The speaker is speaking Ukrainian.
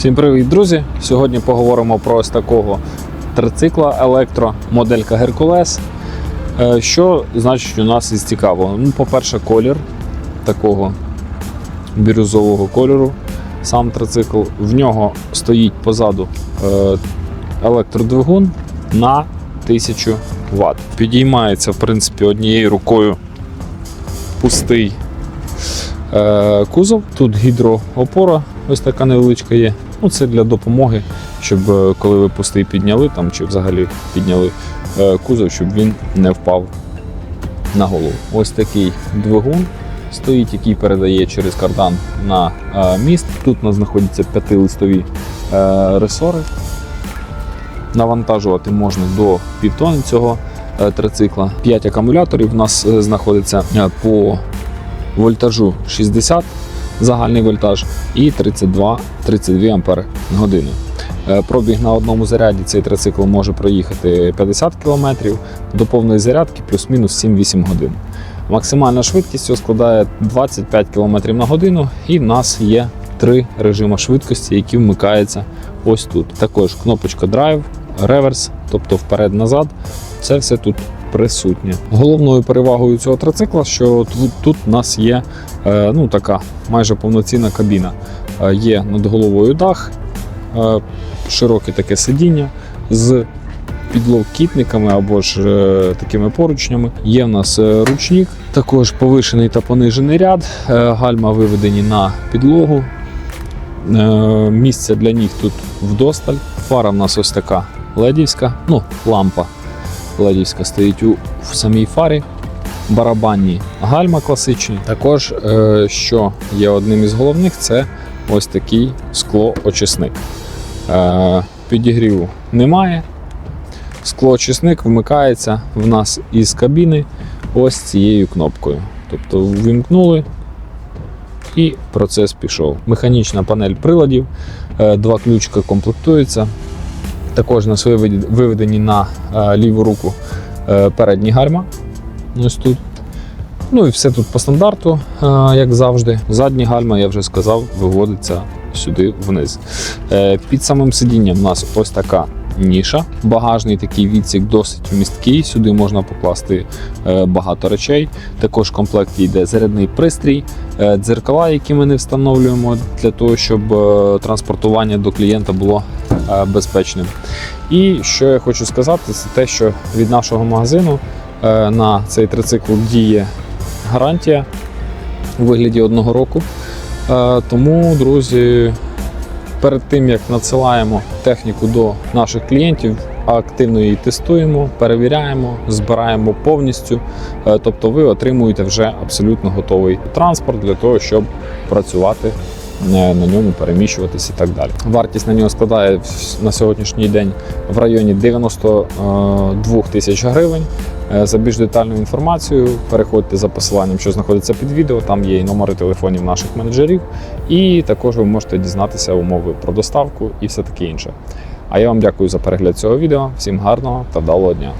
Всім привіт, друзі! Сьогодні поговоримо про ось такого трицикла електро, моделька Геркулес. Е, Що значить у нас із цікавого? Ну, по-перше, колір такого бірюзового кольору. Сам трицикл. В нього стоїть позаду е, електродвигун на 1000 Вт. Підіймається, в принципі, однією рукою пустий е, кузов. Тут гідроопора, ось така невеличка є. Ну, це для допомоги, щоб е, коли ви пустий підняли там, чи взагалі підняли е, кузов, щоб він не впав на голову. Ось такий двигун стоїть, який передає через кардан на е, міст. Тут у нас знаходяться п'ятилистові ресори. Навантажувати можна до півтони цього трицикла. 5 акумуляторів у нас знаходиться по вольтажу 60 загальний вольтаж і 32, 32 ампер годину. Е, Пробіг на одному заряді цей трицикл може проїхати 50 км до повної зарядки плюс-мінус 7-8 годин. Максимальна швидкість цього складає 25 км на годину, і в нас є три режими швидкості, які вмикаються ось тут. Також кнопочка Drive, реверс, тобто вперед-назад. Це все тут присутнє. Головною перевагою цього трицикла, що тут, тут у нас є ну, така майже повноцінна кабіна. Е, є над головою дах, е, широке таке сидіння з підлокітниками або ж е, такими поручнями. Є в нас е, ручник, також повишений та понижений ряд, е, гальма виведені на підлогу. Е, Місця для ніг тут вдосталь. Фара в нас ось така ледівська, ну, лампа ледівська стоїть у самій фарі. Барабанні гальма класичні. Також, е, що є одним із головних, це ось такий склоочисник. Е, підігріву немає. Склоочисник вмикається в нас із кабіни ось цією кнопкою. Тобто ввімкнули і процес пішов. Механічна панель приладів, е, два ключика комплектуються. Також нас виведені на ліву руку передні гальма. Ось тут. Ну і все тут по стандарту, е, як завжди. Задні гальма, я вже сказав, виводиться сюди вниз. Е, Під самим сидінням у нас ось така ніша. Багажний такий відсік досить вмісткий. Сюди можна покласти е, багато речей. Також в комплекті йде зарядний пристрій, дзеркала, які ми не встановлюємо для того, щоб транспортування до клієнта було безпечним. І що я хочу сказати, це те, що від нашого магазину на цей трицикл діє гарантія у вигляді одного року. Е, Тому, друзі, перед тим як надсилаємо техніку до наших клієнтів, активно її тестуємо, перевіряємо, збираємо повністю. Е, Тобто ви отримуєте вже абсолютно готовий транспорт для того, щоб працювати е, на ньому, переміщуватись і так далі. Вартість на нього складає на сьогоднішній день в районі 92 тисяч гривень. Е, За більш детальною інформацією переходьте за посиланням, що знаходиться під відео. Там є і номери телефонів наших менеджерів, і також ви можете дізнатися умови про доставку і все таке інше. А я вам дякую за перегляд цього відео. Всім гарного та вдалого дня!